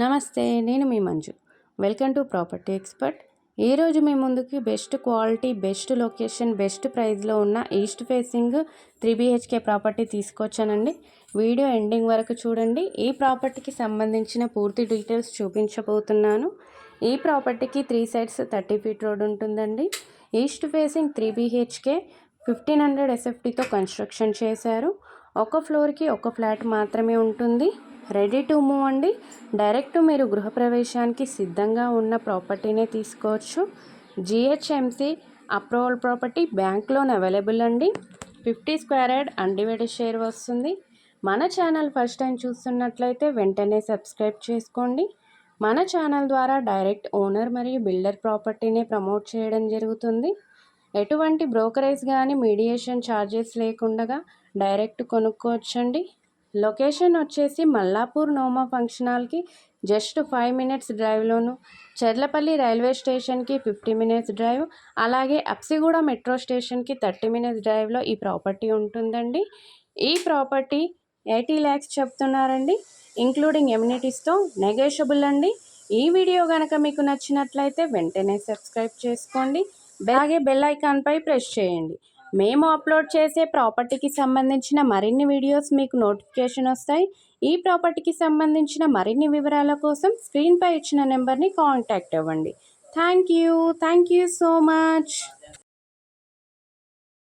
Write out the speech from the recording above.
నమస్తే నేను మీ Manju. Welcome to property expert. ఈరోజు మీ ముందుకి best quality best location best ప్రైస్లో ఉన్న east facing three BHK property తీసుకొచ్చానండి. వీడియో ఎండింగ్ వరకు చూడండి. ఈ ప్రాపర్టీకి సంబంధించిన పూర్తి డీటెయిల్స్ చూపించబోతున్నాను. ఈ ప్రాపర్టీకి three sides thirty feet road ఉంటుందండి. East facing three BHK fifteen hundred ఎస్ఎఫ్టీతో construction చేశారు. ఒక ఫ్లోర్కి ఒక ఫ్లాట్ మాత్రమే ఉంటుంది. రెడీ టు మూవ్ అండి. డైరెక్ట్ మీరు గృహప్రవేశానికి సిద్ధంగా ఉన్న ప్రాపర్టీనే తీసుకోవచ్చు. GHMC approval property bank loan available అండి. Fifty square yard undivided share వస్తుంది. మన ఛానల్ ఫస్ట్ టైం చూస్తున్నట్లయితే వెంటనే సబ్స్క్రైబ్ చేసుకోండి. మన ఛానల్ ద్వారా డైరెక్ట్ ఓనర్ మరియు బిల్డర్ ప్రాపర్టీని ప్రమోట్ చేయడం జరుగుతుంది. ఎటువంటి బ్రోకరేజ్ కానీ మీడియేషన్ ఛార్జెస్ లేకుండా డైరెక్ట్ కొనుక్కోవచ్చండి. లొకేషన్ వచ్చేసి మల్లాపూర్ నోమా ఫంక్షన్ హాల్కి జస్ట్ ఫైవ్ మినిట్స్ డ్రైవ్లోను చెర్లపల్లి రైల్వే స్టేషన్కి ఫిఫ్టీ మినిట్స్ డ్రైవ్ అలాగే అప్సిగూడ మెట్రో స్టేషన్కి థర్టీ మినిట్స్ డ్రైవ్లో ఈ ప్రాపర్టీ ఉంటుందండి. ఈ ప్రాపర్టీ ఎయిటీ ల్యాక్స్ చెప్తున్నారండి. ఇంక్లూడింగ్ ఎమ్యూనిటీస్తో నెగోషియబుల్ అండి. ఈ వీడియో కనుక మీకు నచ్చినట్లయితే వెంటనే సబ్స్క్రైబ్ చేసుకోండి. అలాగే బెల్ ఐకాన్పై ప్రెస్ చేయండి. మేము అప్లోడ్ చేసే ప్రాపర్టీకి సంబంధించిన మరిన్ని వీడియోస్ మీకు నోటిఫికేషన్ వస్తాయి. ఈ ప్రాపర్టీకి సంబంధించిన మరిన్ని వివరాల కోసం స్క్రీన్పై ఇచ్చిన నెంబర్ని కాంటాక్ట్ అవ్వండి. Thank you thank you so much